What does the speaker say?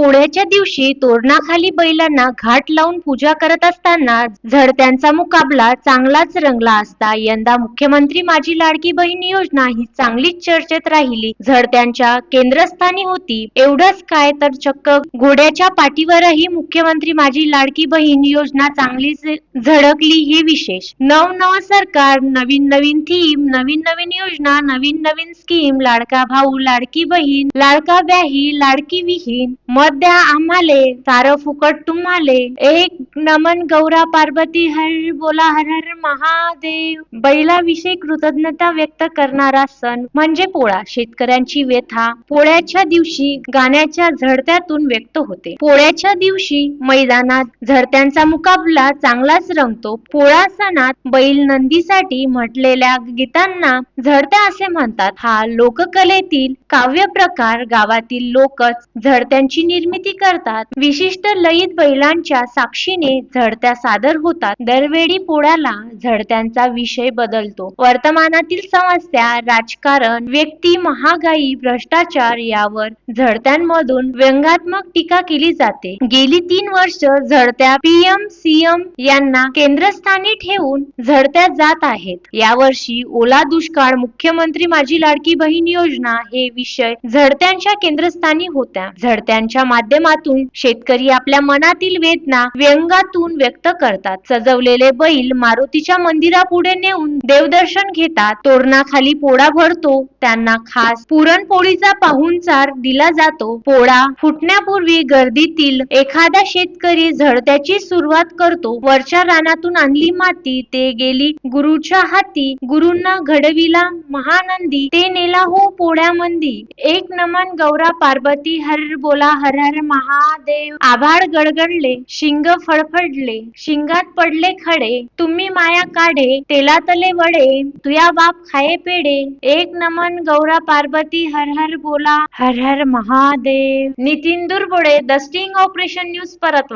पोळ्याच्या दिवशी तोरणाखाली बैलांना घाट लावून पूजा करत असताना झडत्यांचा मुकाबला चांगलाच रंगला असता. यंदा मुख्यमंत्री माझी लाडकी बहीण योजना ही चांगलीच चर्चेत राहिली. झडत्यांच्या केंद्रस्थानी होती. एवढंच काय तर चक्क घोड्याच्या पाठीवरही मुख्यमंत्री माझी लाडकी बहीण योजना चांगलीच झळकली हे विशेष. नव नव सरकार नवीन नवीन थीम नवीन नवीन योजना नवीन नवीन स्कीम लाडका भाऊ लाडकी बहीण लाडका व्याही लाडकी विहीन मत द्या आम्हाले सार फुकट तुम्हाले. एक नमन गौरा पार्वती हर बोला हर हर महादेव. बैलाविषयी कृतज्ञता व्यक्त करणारा सण म्हणजे पोळा. शेतकऱ्यांची व्यथा पोळ्याच्या दिवशी गाण्याच्या झडत्यातून व्यक्त होते. पोळ्याच्या दिवशी मैदानात झडत्यांचा मुकाबला चांगलाच रंगतो. पोळा सणात बैल नंदीसाठी म्हटलेल्या गीतांना झडत्या असे म्हणतात. हा लोककलेतील काव्य प्रकार गावातील लोकच झडत्यांची निर्मिती करतात. विशिष्ट लयीत बैलांच्या साक्षीने झडत्या सादर होतात. दरवेळी पोळ्याला झडत्यांचा विषय बदलतो. वर्तमानातील समस्या राजकारण व्यक्ती महागाई भ्रष्टाचार यावर झडत्यांमधून व्यंगात्मक टीका केली जाते. गेली तीन वर्ष झडत्या पीएम सीएम यांना केंद्रस्थानी ठेवून झडत्या जात आहेत. यावर्षी ओला दुष्काळ मुख्यमंत्री माझी लाडकी बहीण योजना हे विषय झडत्यांच्या केंद्रस्थानी होत्या. झडत्यांच्या माध्यमातून शेतकरी आपल्या मनातील वेदना व्यंगातून व्यक्त करतात. सजवलेले बैल मारुतीच्या मंदिरापुढे नेऊन देवदर्शन घेतात. तोरणाखाली पोळा भरतो. त्यांना खास पुरणपोळीचा पाहुणचार दिला जातो. पोळा फुटण्यापूर्वी गर्दीतील एखादा शेतकरी झडत्याची सुरुवात करतो. वरच्या रानातून आणली माती ते गेली गुरुच्या हाती. गुरुंना घडविला महानंदी ते नेला हो पोळ्यामंदी. एक नमन गौरा पार्वती हर बोला हर हर महादेव. आभाळ गडगडले शिंग फडफडले शिंगात पडले खडे. तुम्ही माया काढे तेलातले वडे. तुया बाप खाये पेडे एक नमन गौरा पार्वती हर हर बोला हर हर Mahadev. Nitin Durbude the sting operation news परत